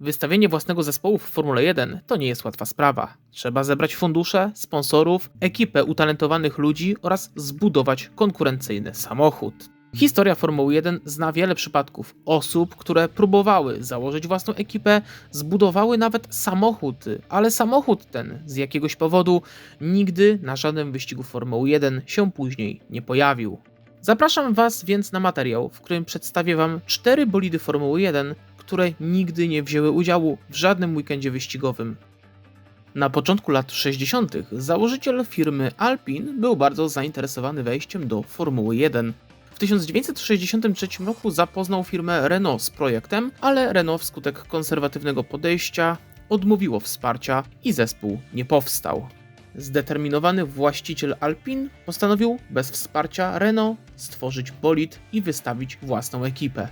Wystawienie własnego zespołu w Formule 1 to nie jest łatwa sprawa. Trzeba zebrać fundusze, sponsorów, ekipę utalentowanych ludzi oraz zbudować konkurencyjny samochód. Historia Formuły 1 zna wiele przypadków osób, które próbowały założyć własną ekipę, zbudowały nawet samochód, ale samochód ten z jakiegoś powodu nigdy na żadnym wyścigu Formuły 1 się później nie pojawił. Zapraszam Was więc na materiał, w którym przedstawię Wam cztery bolidy Formuły 1, które nigdy nie wzięły udziału w żadnym weekendzie wyścigowym. Na początku lat 60. założyciel firmy Alpine był bardzo zainteresowany wejściem do Formuły 1. W 1963 roku zapoznał firmę Renault z projektem, ale Renault wskutek konserwatywnego podejścia odmówiło wsparcia i zespół nie powstał. Zdeterminowany właściciel Alpine postanowił bez wsparcia Renault stworzyć bolid i wystawić własną ekipę.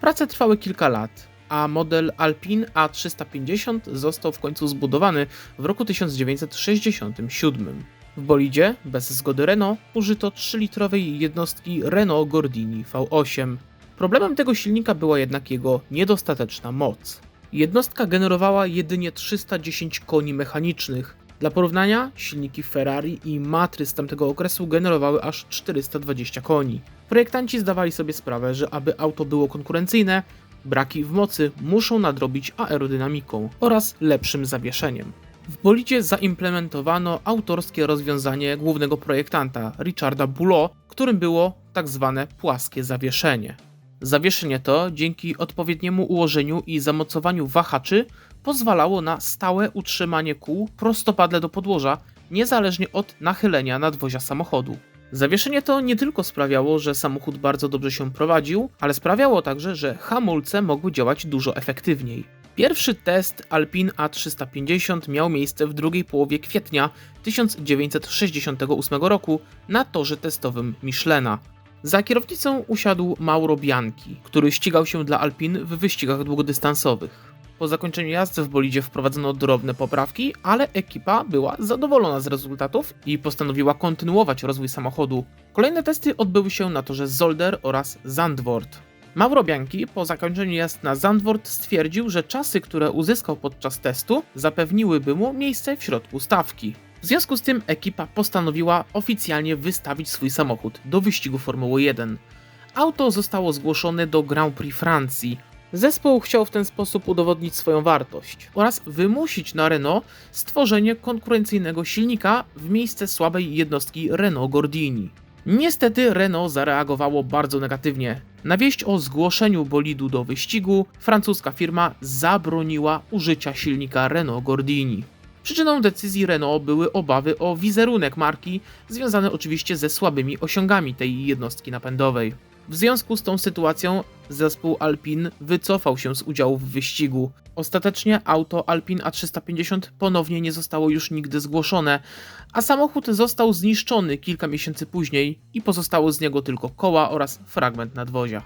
Prace trwały kilka lat, a model Alpine A350 został w końcu zbudowany w roku 1967. W bolidzie, bez zgody Renault, użyto 3-litrowej jednostki Renault Gordini V8. Problemem tego silnika była jednak jego niedostateczna moc. Jednostka generowała jedynie 310 koni mechanicznych. Dla porównania, silniki Ferrari i Matry z tamtego okresu generowały aż 420 koni. Projektanci zdawali sobie sprawę, że aby auto było konkurencyjne, braki w mocy muszą nadrobić aerodynamiką oraz lepszym zawieszeniem. W bolidzie zaimplementowano autorskie rozwiązanie głównego projektanta Richarda Boulot, którym było tak zwane płaskie zawieszenie. Zawieszenie to, dzięki odpowiedniemu ułożeniu i zamocowaniu wahaczy, pozwalało na stałe utrzymanie kół prostopadle do podłoża, niezależnie od nachylenia nadwozia samochodu. Zawieszenie to nie tylko sprawiało, że samochód bardzo dobrze się prowadził, ale sprawiało także, że hamulce mogły działać dużo efektywniej. Pierwszy test Alpine A350 miał miejsce w drugiej połowie kwietnia 1968 roku na torze testowym Michelena. Za kierownicą usiadł Mauro Bianchi, który ścigał się dla Alpine w wyścigach długodystansowych. Po zakończeniu jazdy w bolidzie wprowadzono drobne poprawki, ale ekipa była zadowolona z rezultatów i postanowiła kontynuować rozwój samochodu. Kolejne testy odbyły się na torze Zolder oraz Zandvoort. Mauro Bianchi po zakończeniu jazd na Zandvoort stwierdził, że czasy, które uzyskał podczas testu, zapewniłyby mu miejsce w środku stawki. W związku z tym ekipa postanowiła oficjalnie wystawić swój samochód do wyścigu Formuły 1. Auto zostało zgłoszone do Grand Prix Francji. Zespół chciał w ten sposób udowodnić swoją wartość oraz wymusić na Renault stworzenie konkurencyjnego silnika w miejsce słabej jednostki Renault Gordini. Niestety Renault zareagowało bardzo negatywnie. Na wieść o zgłoszeniu bolidu do wyścigu francuska firma zabroniła użycia silnika Renault Gordini. Przyczyną decyzji Renault były obawy o wizerunek marki, związane oczywiście ze słabymi osiągami tej jednostki napędowej. W związku z tą sytuacją zespół Alpine wycofał się z udziału w wyścigu. Ostatecznie auto Alpine A350 ponownie nie zostało już nigdy zgłoszone, a samochód został zniszczony kilka miesięcy później i pozostało z niego tylko koła oraz fragment nadwozia.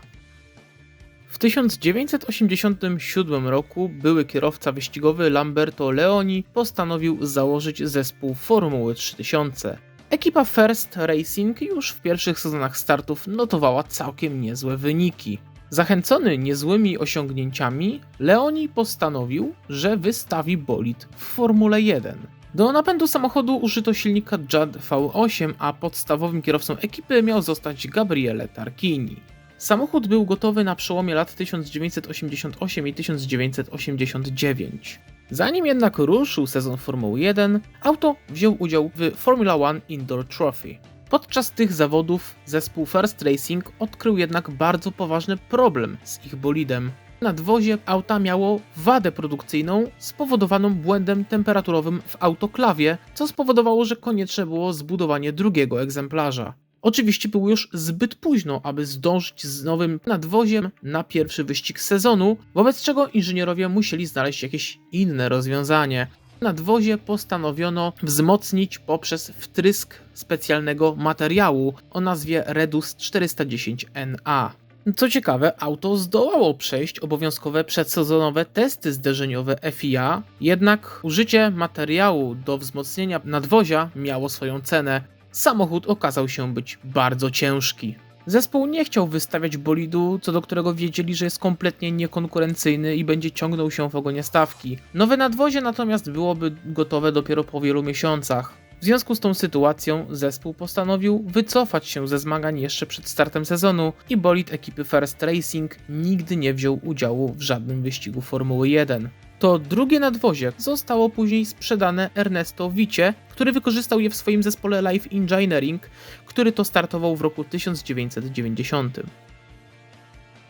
W 1987 roku były kierowca wyścigowy Lamberto Leoni postanowił założyć zespół Formuły 3000. Ekipa First Racing już w pierwszych sezonach startów notowała całkiem niezłe wyniki. Zachęcony niezłymi osiągnięciami, Leoni postanowił, że wystawi bolid w Formule 1. Do napędu samochodu użyto silnika JAD V8, a podstawowym kierowcą ekipy miał zostać Gabriele Tarquini. Samochód był gotowy na przełomie lat 1988 i 1989. Zanim jednak ruszył sezon Formuły 1, auto wziął udział w Formula One Indoor Trophy. Podczas tych zawodów zespół First Racing odkrył jednak bardzo poważny problem z ich bolidem. Nadwozie auta miało wadę produkcyjną spowodowaną błędem temperaturowym w autoklawie, co spowodowało, że konieczne było zbudowanie drugiego egzemplarza. Oczywiście było już zbyt późno, aby zdążyć z nowym nadwoziem na pierwszy wyścig sezonu, wobec czego inżynierowie musieli znaleźć jakieś inne rozwiązanie. Nadwozie postanowiono wzmocnić poprzez wtrysk specjalnego materiału o nazwie Redus 410NA. Co ciekawe, auto zdołało przejść obowiązkowe przedsezonowe testy zderzeniowe FIA, jednak użycie materiału do wzmocnienia nadwozia miało swoją cenę samochód okazał się być bardzo ciężki. Zespół nie chciał wystawiać bolidu, co do którego wiedzieli, że jest kompletnie niekonkurencyjny i będzie ciągnął się w ogonie stawki. Nowe nadwozie natomiast byłoby gotowe dopiero po wielu miesiącach. W związku z tą sytuacją zespół postanowił wycofać się ze zmagań jeszcze przed startem sezonu i bolid ekipy First Racing nigdy nie wziął udziału w żadnym wyścigu Formuły 1. To drugie nadwozie zostało później sprzedane Ernesto Wicie, który wykorzystał je w swoim zespole Life Engineering, który to startował w roku 1990.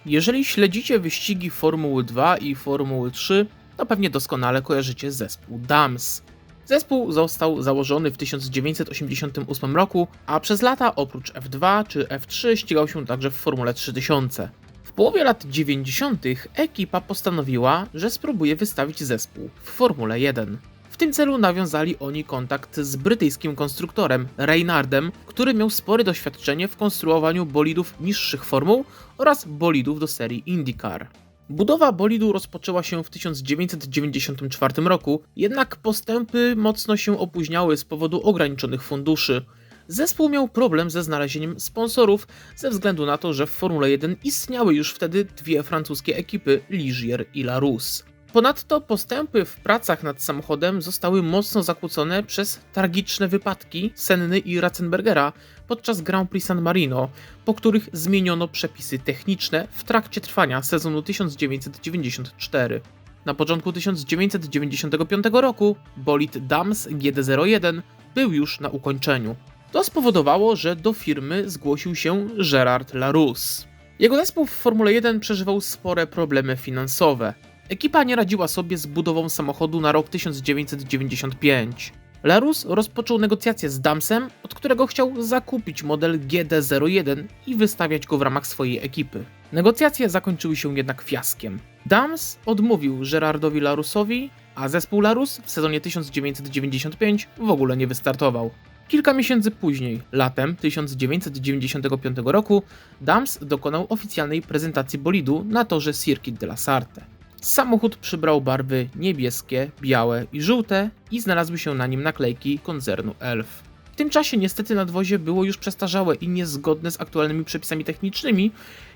Jeżeli śledzicie wyścigi Formuły 2 i Formuły 3, to pewnie doskonale kojarzycie zespół DAMS. Zespół został założony w 1988 roku, a przez lata oprócz F2 czy F3 ścigał się także w Formule 3000. Połowie lat 90. ekipa postanowiła, że spróbuje wystawić zespół w Formule 1. W tym celu nawiązali oni kontakt z brytyjskim konstruktorem Reynardem, który miał spore doświadczenie w konstruowaniu bolidów niższych formuł oraz bolidów do serii IndyCar. Budowa bolidu rozpoczęła się w 1994 roku, jednak postępy mocno się opóźniały z powodu ograniczonych funduszy. Zespół miał problem ze znalezieniem sponsorów ze względu na to, że w Formule 1 istniały już wtedy dwie francuskie ekipy Ligier i Larus. Ponadto postępy w pracach nad samochodem zostały mocno zakłócone przez tragiczne wypadki Senny i Ratzenbergera podczas Grand Prix San Marino, po których zmieniono przepisy techniczne w trakcie trwania sezonu 1994. Na początku 1995 roku bolid Dams GD01 był już na ukończeniu. To spowodowało, że do firmy zgłosił się Gerard Larus. Jego zespół w Formule 1 przeżywał spore problemy finansowe. Ekipa nie radziła sobie z budową samochodu na rok 1995. Larus rozpoczął negocjacje z Damsem, od którego chciał zakupić model GD01 i wystawiać go w ramach swojej ekipy. Negocjacje zakończyły się jednak fiaskiem. Dams odmówił Gerardowi Larusowi, a zespół Larus w sezonie 1995 w ogóle nie wystartował. Kilka miesięcy później, latem 1995 roku, Dams dokonał oficjalnej prezentacji bolidu na torze Circuit de la Sarte. Samochód przybrał barwy niebieskie, białe i żółte i znalazły się na nim naklejki koncernu Elf. W tym czasie niestety nadwozie było już przestarzałe i niezgodne z aktualnymi przepisami technicznymi,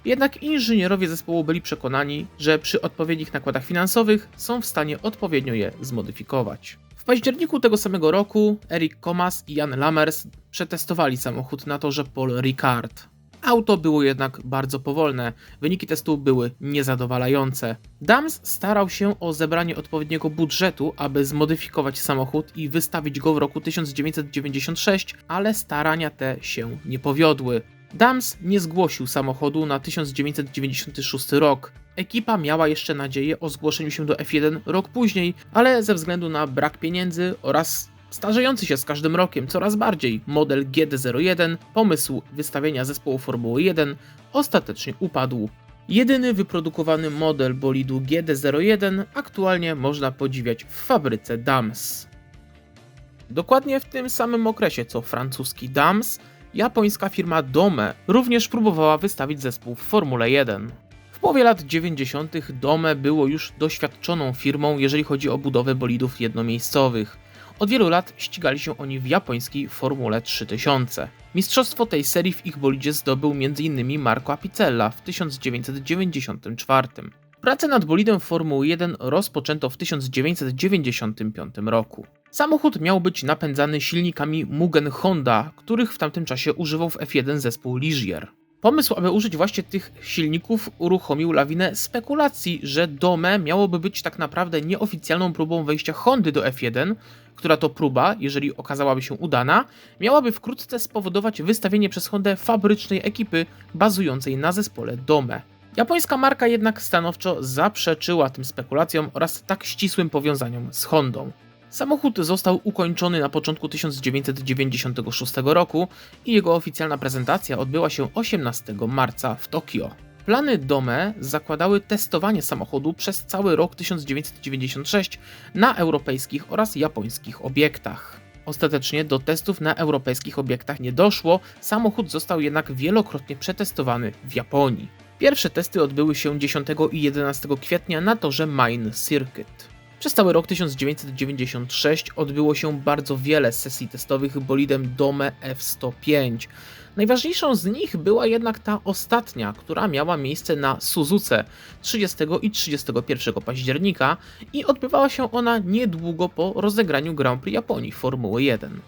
jednak inżynierowie zespołu byli przekonani, że przy odpowiednich nakładach finansowych są w stanie odpowiednio je zmodyfikować. W październiku tego samego roku Eric Comas i Jan Lammers przetestowali samochód na torze Paul Ricard. Auto było jednak bardzo powolne, wyniki testu były niezadowalające. Dams starał się o zebranie odpowiedniego budżetu, aby zmodyfikować samochód i wystawić go w roku 1996, ale starania te się nie powiodły. Dams nie zgłosił samochodu na 1996 rok. Ekipa miała jeszcze nadzieję o zgłoszeniu się do F1 rok później, ale ze względu na brak pieniędzy oraz starzejący się z każdym rokiem coraz bardziej model GD01, pomysł wystawienia zespołu Formuły 1 ostatecznie upadł. Jedyny wyprodukowany model bolidu GD01 aktualnie można podziwiać w fabryce Dams. Dokładnie w tym samym okresie co francuski Dams, japońska firma Dome również próbowała wystawić zespół w Formule 1. Połowie lat 90. Dome było już doświadczoną firmą, jeżeli chodzi o budowę bolidów jednomiejscowych. Od wielu lat ścigali się oni w japońskiej Formule 3000. Mistrzostwo tej serii w ich bolidzie zdobył m.in. Marco Apicella w 1994. Pracę nad bolidem Formuły 1 rozpoczęto w 1995 roku. Samochód miał być napędzany silnikami Mugen Honda, których w tamtym czasie używał w F1 zespół Ligier. Pomysł, aby użyć właśnie tych silników, uruchomił lawinę spekulacji, że Dome miałoby być tak naprawdę nieoficjalną próbą wejścia Hondy do F1, która to próba, jeżeli okazałaby się udana, miałaby wkrótce spowodować wystawienie przez Hondę fabrycznej ekipy bazującej na zespole Dome. Japońska marka jednak stanowczo zaprzeczyła tym spekulacjom oraz tak ścisłym powiązaniom z Hondą. Samochód został ukończony na początku 1996 roku i jego oficjalna prezentacja odbyła się 18 marca w Tokio. Plany Dome zakładały testowanie samochodu przez cały rok 1996 na europejskich oraz japońskich obiektach. Ostatecznie do testów na europejskich obiektach nie doszło, samochód został jednak wielokrotnie przetestowany w Japonii. Pierwsze testy odbyły się 10 i 11 kwietnia na torze Main Circuit. Przez cały rok 1996 odbyło się bardzo wiele sesji testowych bolidem Dome F105. Najważniejszą z nich była jednak ta ostatnia, która miała miejsce na Suzuce 30 i 31 października i odbywała się ona niedługo po rozegraniu Grand Prix Japonii Formuły 1.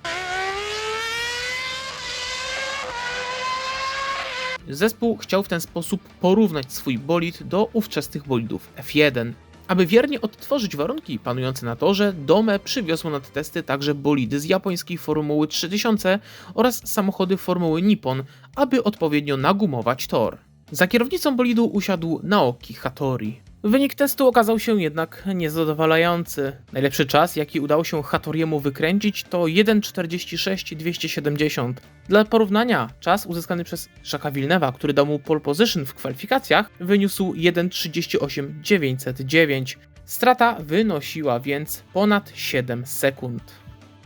Zespół chciał w ten sposób porównać swój bolid do ówczesnych bolidów F1. Aby wiernie odtworzyć warunki panujące na torze, Dome przywiozło na te testy także bolidy z japońskiej Formuły 3000 oraz samochody Formuły Nippon, aby odpowiednio nagumować tor. Za kierownicą bolidu usiadł Naoki Hattori. Wynik testu okazał się jednak niezadowalający. Najlepszy czas, jaki udało się Hattoriemu wykręcić, to 1.46.270. Dla porównania, czas uzyskany przez Jacques'a Villeneuve'a, który dał mu pole position w kwalifikacjach, wyniósł 1.38.909. Strata wynosiła więc ponad 7 sekund.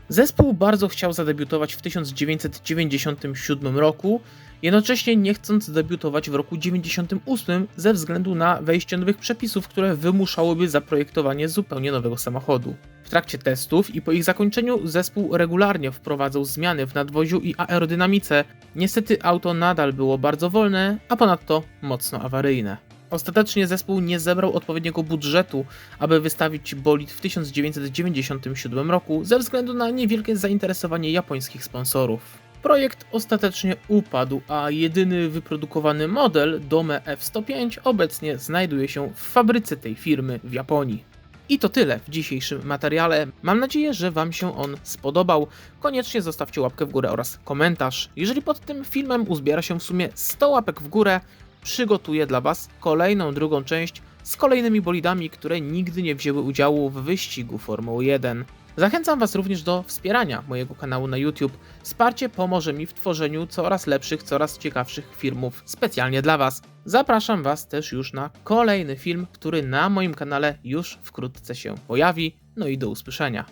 Zespół bardzo chciał zadebiutować w 1997 roku, jednocześnie nie chcąc debiutować w roku 98 ze względu na wejście nowych przepisów, które wymuszałyby zaprojektowanie zupełnie nowego samochodu. W trakcie testów i po ich zakończeniu zespół regularnie wprowadzał zmiany w nadwoziu i aerodynamice. Niestety auto nadal było bardzo wolne, a ponadto mocno awaryjne. Ostatecznie zespół nie zebrał odpowiedniego budżetu, aby wystawić bolid w 1997 roku ze względu na niewielkie zainteresowanie japońskich sponsorów. Projekt ostatecznie upadł, a jedyny wyprodukowany model Dome F105 obecnie znajduje się w fabryce tej firmy w Japonii. I to tyle w dzisiejszym materiale. Mam nadzieję, że Wam się on spodobał. Koniecznie zostawcie łapkę w górę oraz komentarz. Jeżeli pod tym filmem uzbiera się w sumie 100 łapek w górę, przygotuję dla Was kolejną drugą część z kolejnymi bolidami, które nigdy nie wzięły udziału w wyścigu Formuły 1. Zachęcam Was również do wspierania mojego kanału na YouTube. Wsparcie pomoże mi w tworzeniu coraz lepszych, coraz ciekawszych filmów specjalnie dla Was. Zapraszam Was też już na kolejny film, który na moim kanale już wkrótce się pojawi. No i do usłyszenia.